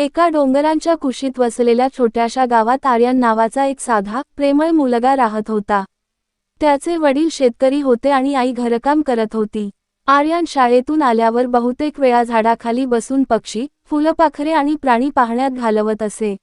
एका डोंगरांच्या कुशीत वसलेल्या छोट्याशा गावात आर्यन नावाचा एक साधा प्रेमळ मुलगा राहत होता. त्याचे वडील शेतकरी होते आणि आई घरकाम करत होती. आर्यन शाळेतून आल्यावर बहुतेक वेळा झाडाखाली बसून पक्षी फुलपाखरे आणि प्राणी पाहण्यात घालवत असे.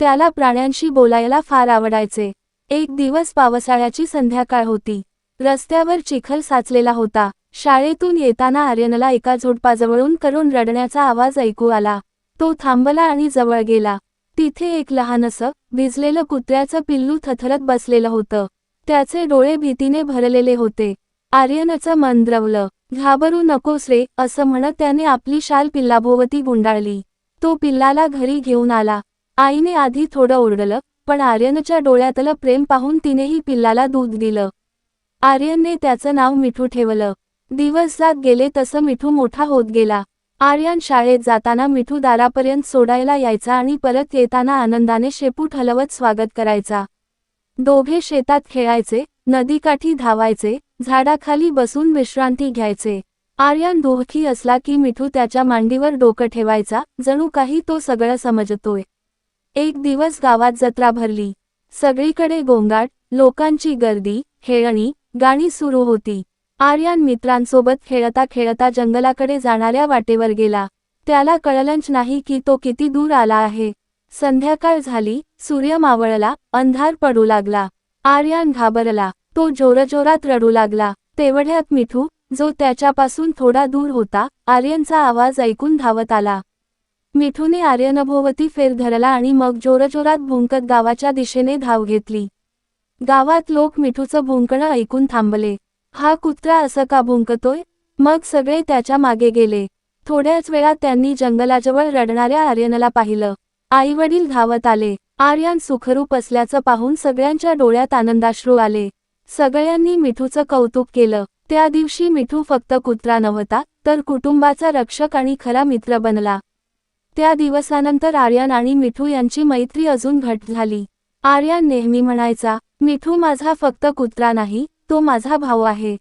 त्याला प्राण्यांशी बोलायला फार आवडायचे. एक दिवस पावसाळ्याची संध्याकाळ होती. रस्त्यावर चिखल साचलेला होता. शाळेतून येताना आर्यनला एका झोडपाजवळून करून रडण्याचा आवाज ऐकू आला. तो थांबला आणि जवळ गेला. तिथे एक लहानसं भिजलेलं कुत्र्याचं पिल्लू थथरत बसलेलं होतं. त्याचे डोळे भीतीने भरलेले होते. आर्यनचं मन द्रवलं. घाबरू नकोस रे असं म्हणत त्याने आपली शाल पिल्लाभोवती गुंडाळली. तो पिल्लाला घरी घेऊन आला. आईने आधी थोडं ओरडलं पण आर्यनच्या डोळ्यातलं प्रेम पाहून तिनेही पिल्लाला दूध दिलं. आर्यनने त्याचं नाव मिठू ठेवलं. दिवस जात गेले तसं मिठू मोठा होत गेला. आर्यन शाळेत जाताना मिठू दारापर्यंत सोडायला यायचा आणि परत येताना आनंदाने शेपूट हलवत स्वागत करायचा. दोघे शेतात खेळायचे नदीकाठी धावायचे झाडाखाली बसून विश्रांती घ्यायचे. आर्यन दुःखी असला की मिठू त्याच्या मांडीवर डोकं ठेवायचा जणू काही तो सगळं समजतोय. एक दिवस गावात जत्रा भरली. सगळीकडे गोंगाट लोकांची गर्दी खेळणी गाणी सुरू होती. आर्यन मित्रांसोबत खेळता खेळता जंगलाकडे जाणाऱ्या वाटेवर गेला. त्याला कळलंच नाही की तो किती दूर आला आहे. संध्याकाळ झाली सूर्य मावळला अंधार पडू लागला. आर्यन घाबरला तो जोरजोरात रडू लागला. तेवढ्यात मिठू जो त्याच्यापासून थोडा दूर होता आर्यनचा आवाज ऐकून धावत आला. मिठूने आर्यनभोवती फेर धरला आणि मग जोरजोरात भुंकत गावाच्या दिशेने धाव घेतली. गावात लोक मिठूचं भुंकणं ऐकून थांबले. हा कुत्रा असं का भुंकतोय? मग सगळे त्याच्यामागे गेले. थोड्याच वेळात त्यांनी जंगलाजवळ रडणाऱ्या आर्यनला पाहिलं. आईवडील धावत आले. आर्यन सुखरूप असल्याचं पाहून सगळ्यांच्या डोळ्यात आनंदाश्रू आले. सगळ्यांनी मिठूचं कौतुक केलं. त्या दिवशी मिठू फक्त कुत्रा नव्हता तर कुटुंबाचा रक्षक आणि खरा मित्र बनला. त्या दिवसानंतर आर्यन आणि मिठू यांची मैत्री अजून घट झाली. आर्यन नेहमी म्हणायचा मिठू माझा फक्त कुत्रा नाही तो माझा भाऊ आहे.